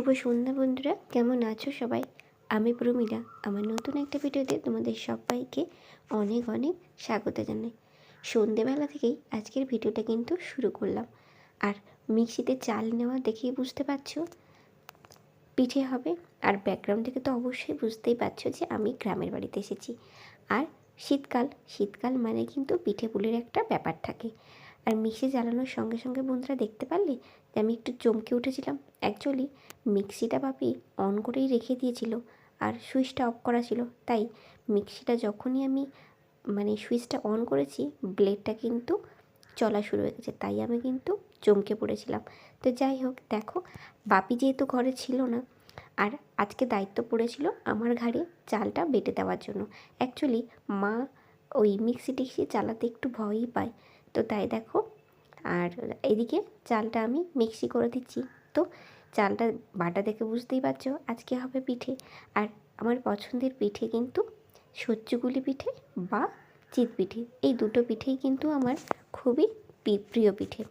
শুভ সন্ধ্যা বন্ধুরা, কেমন আছো সবাই? আমি প্রমিলা, আমার নতুন একটা ভিডিওতে তোমাদের সবাইকে অনেক অনেক স্বাগত জানাই। সন্ধেবেলা থেকেই আজকের ভিডিওটা কিন্তু শুরু করলাম। আর মিক্সিতে চাল নেওয়া দেখেই বুঝতে পারছ? পিঠে হবে, আর ব্যাকগ্রাউন্ড থেকে তো অবশ্যই বুঝতেই পারছ যে আমি গ্রামের বাড়িতে এসেছি। আর শীতকাল শীতকাল মানে কিন্তু পিঠে পুলির একটা ব্যাপার থাকে। আর মিক্সি চালানোর সঙ্গে সঙ্গে বন্ধুরা দেখতে পারলে যে আমি একটু চমকে উঠেছিলাম। অ্যাকচুয়ালি মিক্সিটা বাপি অন করেই রেখে দিয়েছিল আর সুইচটা অফ করা ছিল। তাই মিক্সিটা যখনই আমি মানে সুইচটা অন করেছি, ব্লেডটা কিন্তু চলা শুরু হয়ে গেছে। তাই আমি কিন্তু চমকে পড়েছিলাম। তো যাই হোক, দেখো, বাপি যেহেতু ঘরে ছিল না আর আজকে দায়িত্ব পড়েছিল আমার ঘাড়ে চালটা বেটে দেওয়ার জন্য। অ্যাকচুয়ালি মা ওই মিক্সি টিক্সি চালাতে একটু ভয়ই পায়। তো তাই দেখো, আর এদিকে চালটা আমি মিক্সি করে দিচ্ছি। তো চালটা, বাটা দেখে বুঝতেই পারছ, আজকে হবে পিঠে। আর আমার পছন্দের পিঠে কিন্তু সচ্চুগুলি পিঠে বা চিত পিঠে। এই দুটো পিঠেই কিন্তু আমার খুবই প্রিয় পিঠে।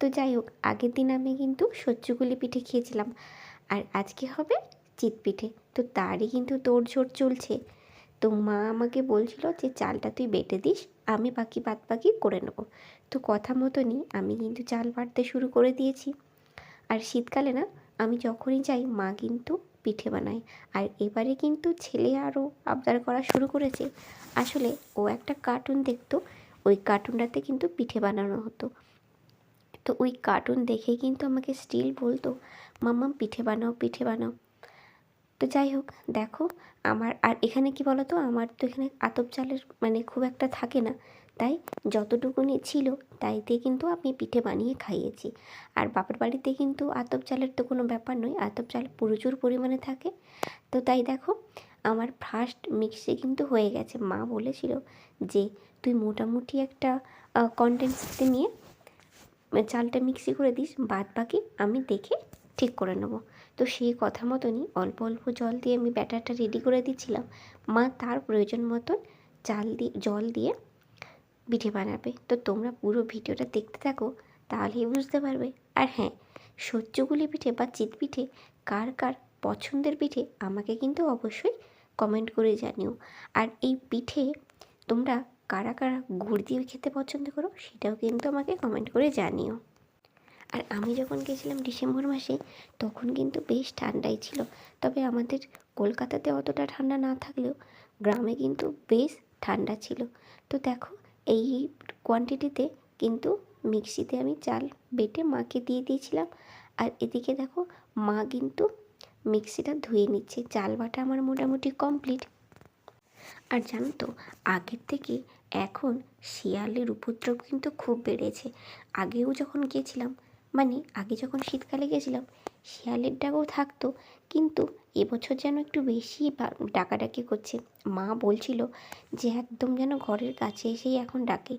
তো যাই হোক, আগের দিন আমি কিন্তু সচ্চুগুলি পিঠে খেয়েছিলাম। আর আজকে হবে চিত পিঠে। তো তারই কিন্তু তোড়জোড় চলছে। তো মা আমাকে বলছিল যে, চালটা তুই বেটে দিস, আমি বাকি বাদ বাকি করে নেব। তো কথা মতনই আমি কিন্তু চাল বাটতে শুরু করে দিয়েছি। আর শীতকালে না, আমি যখনই যাই, মা কিন্তু পিঠে বানায়। আর এবারে কিন্তু ছেলে আরও আবদার করা শুরু করেছে। আসলে ও একটা কার্টুন দেখতো, ওই কার্টুনটাতে কিন্তু পিঠে বানানো হতো। তো ওই কার্টুন দেখেই কিন্তু আমাকে স্টিল বলতো মাম্মাম পিঠে বানাও পিঠে বানাও। তো যাই হোক, দেখো, আমার, আর এখানে কি বলো তো আমার তো এখানে আতপ চালের মানে খুব একটা থাকে না। তাই যতটুকুনি ছিল তাই দিয়ে কিন্তু আমি পিঠে বানিয়ে খাইয়েছি। আর বাপের বাড়িতে কিন্তু আতপ চালের তো কোনো ব্যাপার নয়, আতপ চাল প্রচুর পরিমাণে থাকে। তো তাই দেখো, আমার ফার্স্ট মিক্সি কিন্তু হয়ে গেছে। মা বলেছিল যে, তুই মোটামুটি একটা কন্টেন্সতে নিয়ে চালটা মিক্সি করে দিস, বাদ বাকি আমি দেখে ঠিক করে নেব। তো সেই কথা মতনই অল্প অল্প জল দিয়ে আমি ব্যাটারটা রেডি করে দিচ্ছিলাম। মা তার প্রয়োজন মতন চাল দিয়ে জল দিয়ে পিঠে বানাবে। তো তোমরা পুরো ভিডিওটা দেখতে থাকো, তাহলেই বুঝতে পারবে। আর হ্যাঁ সহ্যগুলি পিঠে বা চিত পিঠে কার কার পছন্দের পিঠে আমাকে কিন্তু অবশ্যই কমেন্ট করে জানিও। আর এই পিঠে তোমরা কারা কারা গুড় দিয়ে খেতে পছন্দ করো সেটাও কিন্তু আমাকে কমেন্ট করে জানিও। আর আমি যখন গেছিলাম ডিসেম্বর মাসে, তখন কিন্তু বেশ ঠান্ডাই ছিল। তবে আমাদের কলকাতাতে অতটা ঠান্ডা না থাকলেও গ্রামে কিন্তু বেশ ঠান্ডা ছিল। তো দেখো এই কোয়ান্টিটিতে কিন্তু মিক্সিতে আমি চাল বেটে মাকে দিয়ে দিয়েছিলাম। আর এদিকে দেখো, মা কিন্তু মিক্সিটা ধুয়ে নিচ্ছে। চাল বাটা আমার মোটামুটি কমপ্লিট আর জানো তো, আগের থেকে এখন শিয়ালের উপদ্রব কিন্তু খুব বেড়েছে। আগেও যখন গিয়েছিলাম মানে আগে যখন শীতকালে গেছিলাম শিয়ালের ডাকও থাকতো, কিন্তু এবছর যেন একটু বেশি ডাকাডাকি করছে। মা বলছিল যে একদম যেন ঘরের কাছে এসেই এখন ডাকে।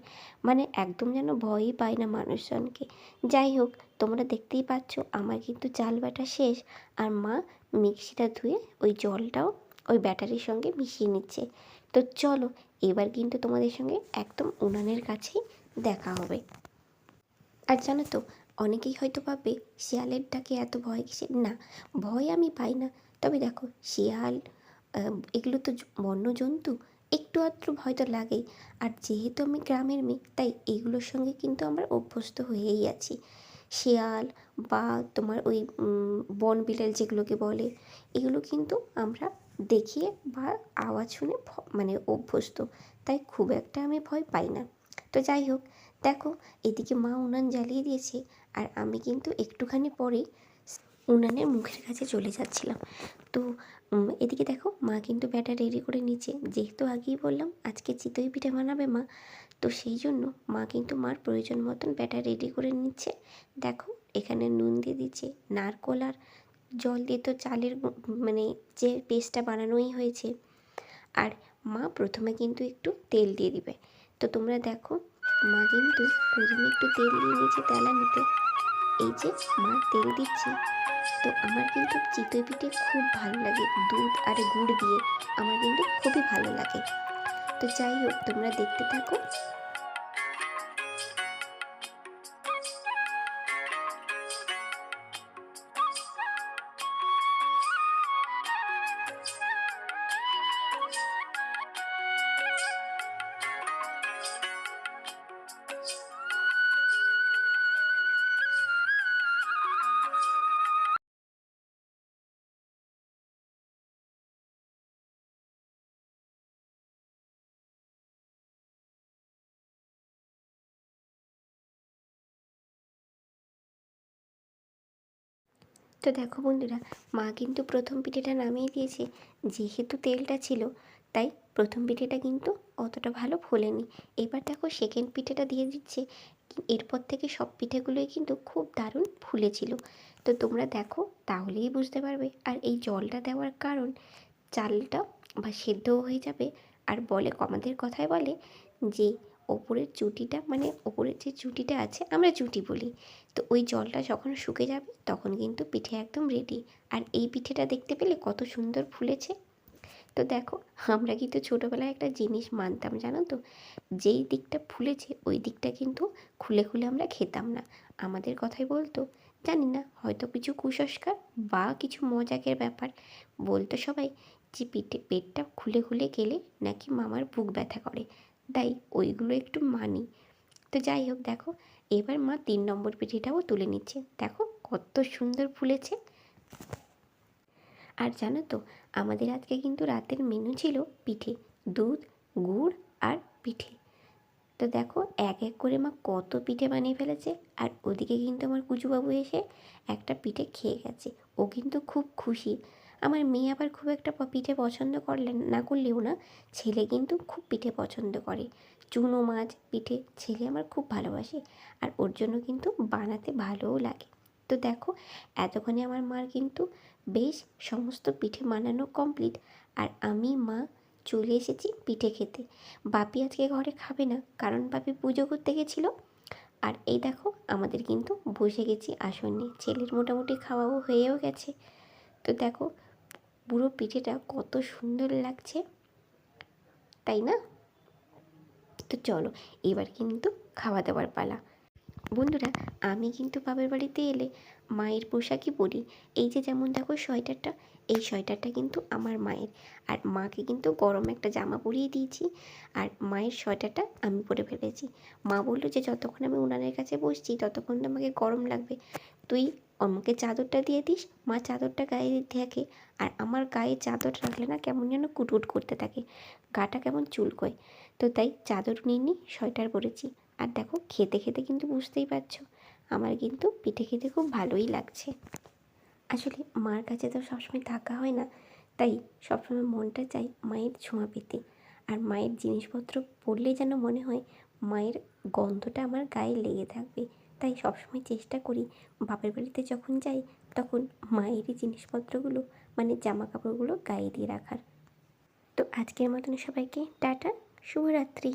মানে একদম যেন ভয়ই পায় না মানুষজনকে। যাই হোক, তোমরা দেখতেই পাচ্ছ আমার কিন্তু চাল বাটা শেষ। আর মা মিক্সিটা ধুয়ে ওই জলটাও ওই ব্যাটারির সঙ্গে মিশিয়ে নিচ্ছে। তো চলো, এবার কিন্তু তোমাদের সঙ্গে একদম উনানের কাছেই দেখা হবে। আর জানো তো, অনেকেই হয়তো ভাববে শিয়ালের ডাকে এত ভয় কিসে না, ভয় আমি পাই না। তবে দেখো, শিয়াল এগুলো তো বন্য জন্তু একটু আধটু ভয় তো লাগেই। আর যেহেতু আমি গ্রামের মেয়ে, তাই এগুলোর সঙ্গে কিন্তু আমরা অভ্যস্ত হয়েই আছি। শিয়াল বা তোমার ওই বন বিড়াল যেগুলোকে বলে, এগুলো কিন্তু আমরা দেখিয়ে বা আওয়াজ শুনে মানে অভ্যস্ত। তাই খুব একটা আমি ভয় পাই না। তো যাই হোক, দেখো, এদিকে মা উনান জ্বালিয়ে দিয়েছে, আর আমি কিন্তু একটুখানি পরেই উনানের মুখের কাছে চলে যাচ্ছিলাম। তো এদিকে দেখো, মা কিন্তু ব্যাটার রেডি করে নিচ্ছে। যেহেতু আগেই বললাম, আজকে চিতই পিঠে বানাবে মা। তো সেই জন্য মা কিন্তু মার প্রয়োজন মতন ব্যাটার রেডি করে নিচ্ছে। দেখো, এখানে নুন দিয়ে দিচ্ছে, নারকোল আর জল দিয়ে তো চালের মানে যে পেস্টটা বানানোই হয়েছে। আর মা প্রথমে কিন্তু একটু তেল দিয়ে দিবে। তো তোমরা দেখো, মা কিন্তু প্রথমে একটু তেল দিয়ে নিয়েছে তেলানিতে। এই যে মা তেল দিচ্ছে, তো আমার কিন্তু চিতই পিঠে খুব ভালো লাগে, দুধ আর গুড় দিয়ে আমার কিন্তু খুবই ভালো লাগে। তো যাই হোক, তোমরা দেখতে থাকো। তো দেখো বন্ধুরা, মা কিন্তু প্রথম পিঠেটা নামিয়ে দিয়েছে। যেহেতু তেলটা ছিল, তাই প্রথম পিঠেটা কিন্তু অতটা ভালো ফোলেনি। এবার দেখো সেকেন্ড পিঠেটা দিয়ে দিচ্ছে। এরপর থেকে সব পিঠেগুলোই কিন্তু খুব দারুণ ফুলেছিল। তো তোমরা দেখো, তাহলেই বুঝতে পারবে। আর এই জলটা দেওয়ার কারণ, চালটা বা সেদ্ধও হয়ে যাবে। আর বলে, আমাদের কথায় বলে যে ওপরের চুটিটা মানে ওপরের যে চুটিটা আছে, আমরা চুটি বলি। তো ওই জলটা যখন শুকে যাবে, তখন কিন্তু পিঠে একদম রেডি আর এই পিঠেটা দেখতে পেলে কত সুন্দর ফুলেছে। তো দেখো, আমরা কিন্তু ছোটোবেলায় একটা জিনিস মানতাম, জানো তো? যেই দিকটা ফুলেছে, ওই দিকটা কিন্তু খুলে খুলে আমরা খেতাম না। আমাদের কথাই বলতো, জানি না, হয়তো কিছু কুসংস্কার বা কিছু মজাকের ব্যাপার। বলতো সবাই যে পিঠে, পেটটা খুলে খুলে গেলে নাকি মামার বুক ব্যথা করে। তাই ওইগুলো একটু মানি। তো যাই হোক, দেখো, এবার মা তিন নম্বর পিঠিটাও তুলে নিচ্ছে। দেখো, কত সুন্দর ফুলেছে। আর জানো তো, আমাদের আজকে কিন্তু রাতের মেনু ছিল পিঠে, দুধ, গুড় আর পিঠে। তো দেখো, এক এক করে মা কত পিঠে বানিয়ে ফেলেছে। আর ওদিকে কিন্তু আমার কুচুবাবু এসে একটা পিঠে খেয়ে গেছে। ও কিন্তু খুব খুশি। আমার মেয়ে আবার খুব একটা পিঠে পছন্দ করলেন না করলেও না, ছেলে কিন্তু খুব পিঠে পছন্দ করে। চুনো মাছ, পিঠে, ছেলে আমার খুব ভালোবাসে। আর ওর জন্য কিন্তু বানাতে ভালোও লাগে। তো দেখো, এতক্ষণে আমার মার কিন্তু বেশ সমস্ত পিঠে বানানো কমপ্লিট আর আমি, মা, চলে এসেছি পিঠে খেতে। বাপি আজকে ঘরে খাবে না, কারণ বাপি পুজো করতে গেছিল। আর এই দেখো, আমাদের কিন্তু বসে গেছি আসনে। ছেলের মোটামুটি খাওয়াও হয়েও গেছে। তো দেখো পুরো পিঠেটা কত সুন্দর লাগছে। তাই না? তো চলো, এবার কিন্তু খাওয়া দাওয়ার পালা। বন্ধুরা, আমি কিন্তু বাবার বাড়িতে এলে মায়ের পোশাকই পরি। এই যে যেমন দেখো সোয়েটারটা, এই সোয়েটারটা কিন্তু আমার মায়ের। আর মাকে কিন্তু গরম একটা জামা পরিয়ে দিয়েছি, আর মায়ের সোয়েটারটা আমি পরে ফেলেছি। মা বলল যে, যতক্ষণ আমি উনানের কাছে বসছি, ততক্ষণ তো আমাকে গরম লাগবে। তুই আমাকে চাদরটা দিয়ে দিস, মা চাদরটা গায়ে থাকে আর আমার গায়ে চাদর রাখলে না কেমন যেন কুটকুট করতে থাকে। গাটা কেমন চুলকোয়। তো তাই চাদর নিয়ে নিই সোয়েটার পরেছি। আর দেখো, খেতে খেতে কিন্তু বুঝতেই পারছ, আমার কিন্তু পিঠে খেতে খুব ভালোই লাগছে। আসলে মার কাছে তো সবসময় থাকা হয় না, তাই সবসময় মনটা চাই মায়ের ছোঁয়া পেতে। আর মায়ের জিনিসপত্র পড়লেই যেন মনে হয়, মায়ের গন্ধটা আমার গায়ে লেগে থাকবে। তাই সবসময় চেষ্টা করি বাপের বাড়িতে যখন যাই তখন মায়েরই জিনিসপত্রগুলো মানে জামা কাপড়গুলো গায়ে দিয়ে রাখার। তো আজকের মতন সবাইকে টাটা, শুভরাত্রি।